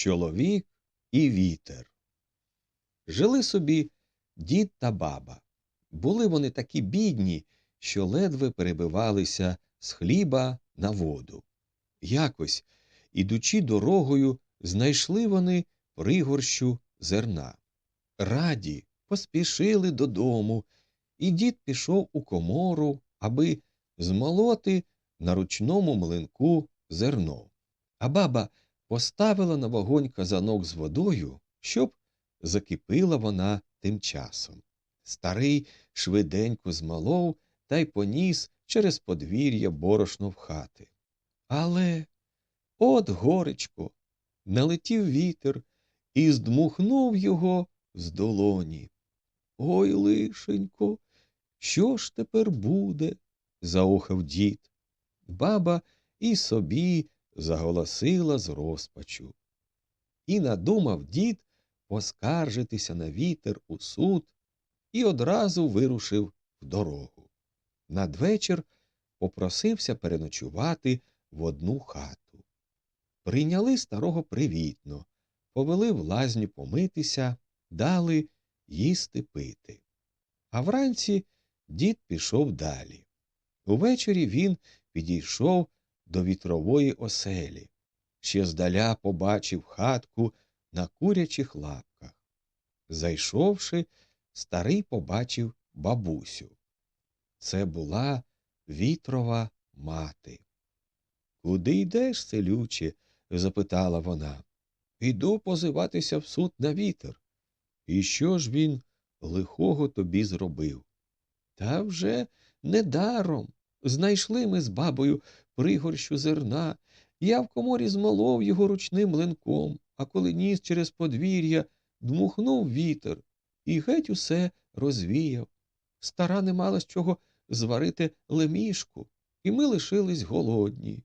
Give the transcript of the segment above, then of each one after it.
Чоловік і вітер. Жили собі дід та баба. Були вони такі бідні, що ледве перебивалися з хліба на воду. Якось, ідучи дорогою, знайшли вони пригорщу зерна. Раді поспішили додому, і дід пішов у комору, аби змолоти на ручному млинку зерно. А баба поставила на вогонь казанок з водою, щоб закипила вона тим часом. Старий швиденько змолов та й поніс через подвір'я борошно в хати. Але от горечко, налетів вітер і здмухнув його з долоні. Ой, лишенько, що ж тепер буде? заохав дід. Баба і собі заголосила з розпачу. І надумав дід поскаржитися на вітер у суд і одразу вирушив в дорогу. Надвечір попросився переночувати в одну хату. Прийняли старого привітно, повели в лазню помитися, дали їсти пити. А вранці дід пішов далі. Увечері він підійшов до вітрової оселі. Ще здаля побачив хатку на курячих лапках. Зайшовши, старий побачив бабусю. Це була вітрова мати. Куди йдеш, селюче? запитала вона. Іду позиватися в суд на вітер. І що ж він лихого тобі зробив? Та вже недаром. Знайшли ми з бабою пригорщу зерна. Я в коморі змолов його ручним млинком, а коли ніс через подвір'я, дмухнув вітер і геть усе розвіяв. Стара не мала з чого зварити лемішку, і ми лишились голодні.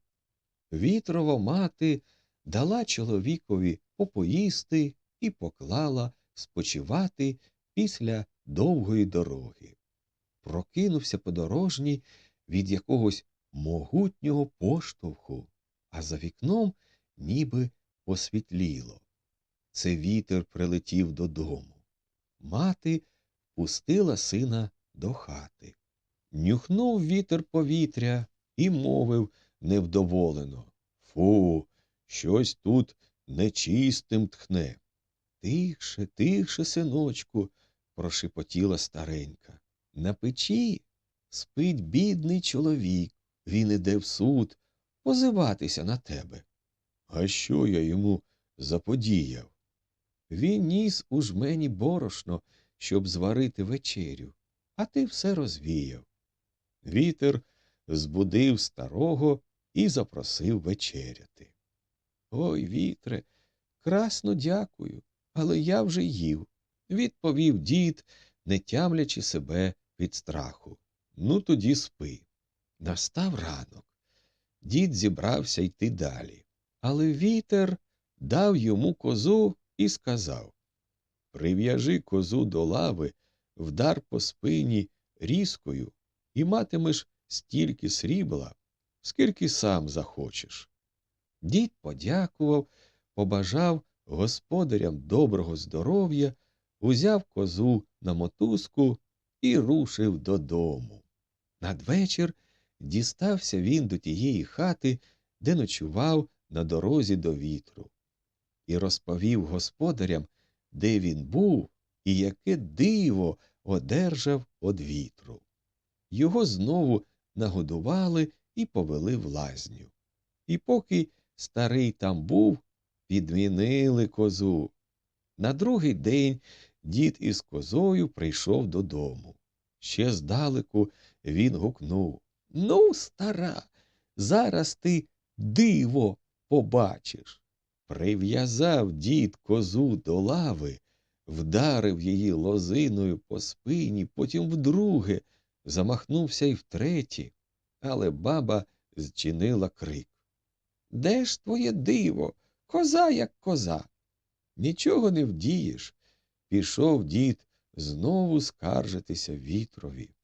Вітрова мати дала чоловікові попоїсти і поклала спочивати після довгої дороги. Прокинувся подорожній від якогось могутнього поштовху, а за вікном ніби посвітліло. Це вітер прилетів додому. Мати пустила сина до хати. Нюхнув вітер повітря і мовив невдоволено Фу, щось тут нечистим тхне. Тихше, тихше, синочку, прошепотіла старенька. На печі спить бідний чоловік. Він іде в суд позиватися на тебе. А що я йому заподіяв? Він ніс у жмені борошно, щоб зварити вечерю, а ти все розвіяв. Вітер збудив старого і запросив вечеряти. Ой, вітре, красно дякую, але я вже їв, відповів дід, не тямлячи себе від страху. Ну, тоді спи. Настав ранок. Дід зібрався йти далі, але вітер дав йому козу і сказав Прив'яжи козу до лави, вдар по спині різкою, і матимеш стільки срібла, скільки сам захочеш. Дід подякував, побажав господарям доброго здоров'я, узяв козу на мотузку і рушив додому. Надвечір дістався він до тієї хати, де ночував на дорозі до вітру, і розповів господарям, де він був і яке диво одержав од вітру. Його знову нагодували і повели в лазню. І поки старий там був, підмінили козу. На другий день дід із козою прийшов додому. Ще здалеку він гукнув Ну, стара, зараз ти диво побачиш. Прив'язав дід козу до лави, вдарив її лозиною по спині, потім вдруге, замахнувся й втретє, але баба зчинила крик. Де ж твоє диво? Коза як коза. Нічого не вдієш. Пішов дід знову скаржитися вітрові.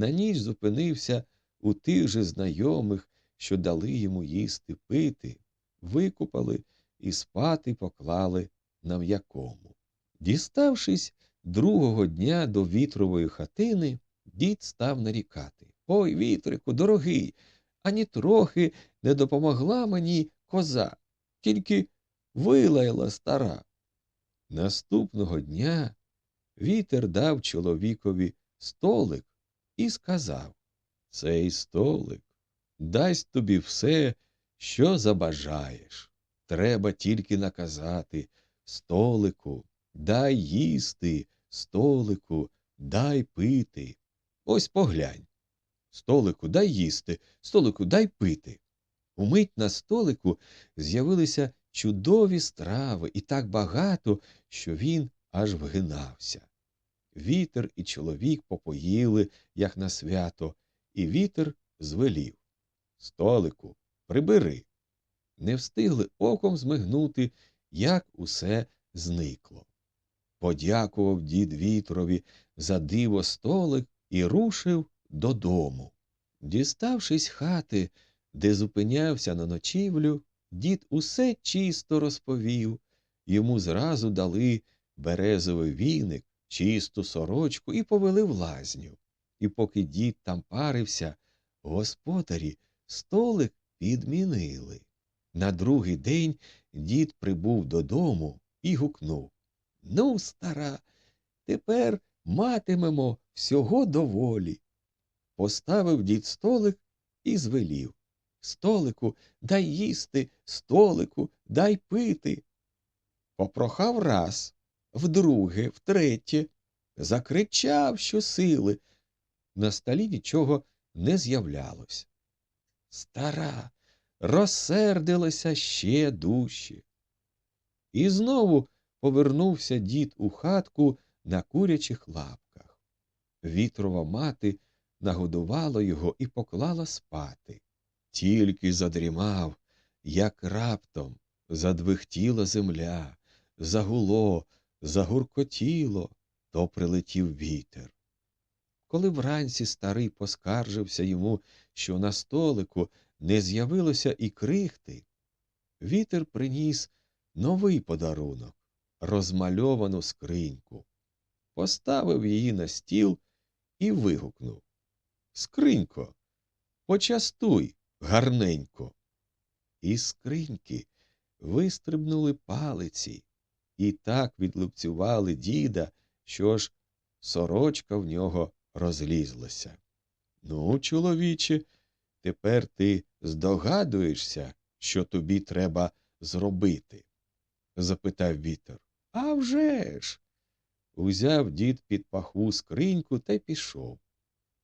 На ніч зупинився у тих же знайомих, що дали йому їсти пити, викупали і спати поклали на м'якому. Діставшись другого дня до вітрової хатини, дід став нарікати. Ой, вітрику, дорогий, ані трохи не допомогла мені коза, тільки вилаяла стара. Наступного дня вітер дав чоловікові столик і сказав Цей столик дасть тобі все, що забажаєш. Треба тільки наказати столику, дай їсти, столику, дай пити. Ось поглянь. Столику, дай їсти, столику, дай пити. Умить на столику з'явилися чудові страви і так багато, що він аж вгинався. Вітер і чоловік попоїли, як на свято, і вітер звелів. Столику, прибери. Не встигли оком змигнути, як усе зникло. Подякував дід вітрові за диво столик і рушив додому. Діставшись хати, де зупинявся на ночівлю, дід усе чисто розповів. Йому зразу дали березовий віник, чисту сорочку і повели в лазню. І поки дід там парився, господарі столик підмінили. На другий день дід прибув додому і гукнув Ну, стара, тепер матимемо всього доволі. Поставив дід столик і звелів. Столику, дай їсти, столику, дай пити. Попрохав раз, вдруге, втретє, закричав щосили. На столі нічого не з'являлось. Стара розсердилася ще дужче. І знову повернувся дід у хатку на курячих лапках. Вітрова мати нагодувала його і поклала спати. Тільки задрімав, як раптом задвихтіла земля, загуло, загуркотіло, то прилетів вітер. Коли вранці старий поскаржився йому, що на столику не з'явилося і крихти, вітер приніс новий подарунок розмальовану скриньку, поставив її на стіл і вигукнув Скринько, почастуй гарненько. Із скриньки вистрибнули палиці і так відлупцювали діда, що ж сорочка в нього розлізлася. Ну, чоловіче, тепер ти здогадуєшся, що тобі треба зробити? запитав вітер. «А вже ж!» Узяв дід під паху скриньку та пішов.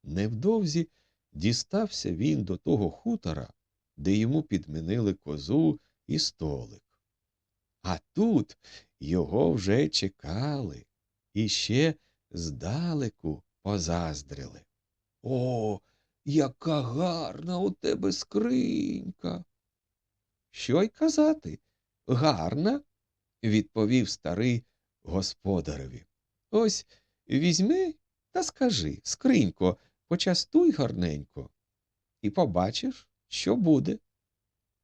Невдовзі дістався він до того хутора, де йому підмінили козу і столик. А тут його вже чекали і ще здалеку позаздрили. О, яка гарна у тебе скринька. Що й казати? Гарна, відповів старий господареві. Ось візьми та скажи, скринько, почастуй гарненько, і побачиш, що буде.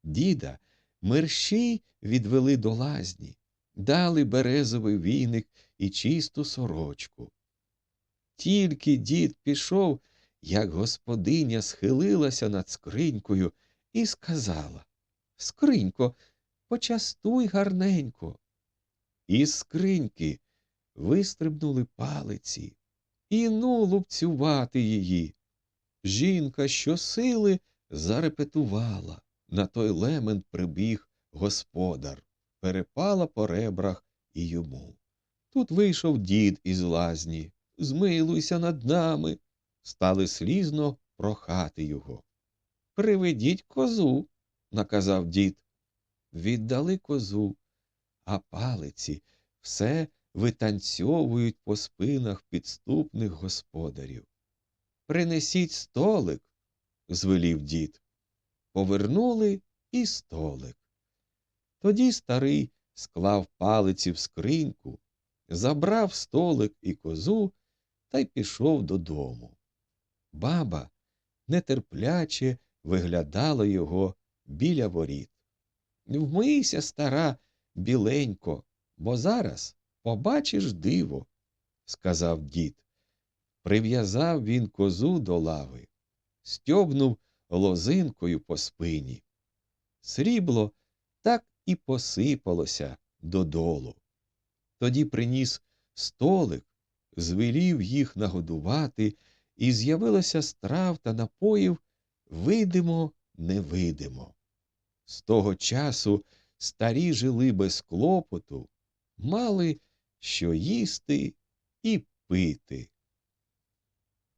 Діда мерщій відвели до лазні, дали березовий віник і чисту сорочку. Тільки дід пішов, як господиня схилилася над скринькою і сказала Скринько, почастуй гарненько. Із скриньки вистрибнули палиці і ну лупцювати її. Жінка щосили зарепетувала. На той лемент прибіг господар, перепала по ребрах і йому. Тут вийшов дід із лазні. Змилуйся над нами. Стали слізно прохати його. Приведіть козу, наказав дід. Віддали козу, а палиці все витанцьовують по спинах підступних господарів. Принесіть столик, звелів дід. Повернули і столик. Тоді старий склав палиці в скриньку, забрав столик і козу та й пішов додому. Баба нетерпляче виглядала його біля воріт. Вмийся, стара, біленько, бо зараз побачиш диво, сказав дід. Прив'язав він козу до лави, стьобнув лозинкою по спині. Срібло так і посипалося додолу. Тоді приніс столик, звелів їх нагодувати, і з'явилося страв та напоїв видимо, невидимо. З того часу старі жили без клопоту, мали що їсти і пити.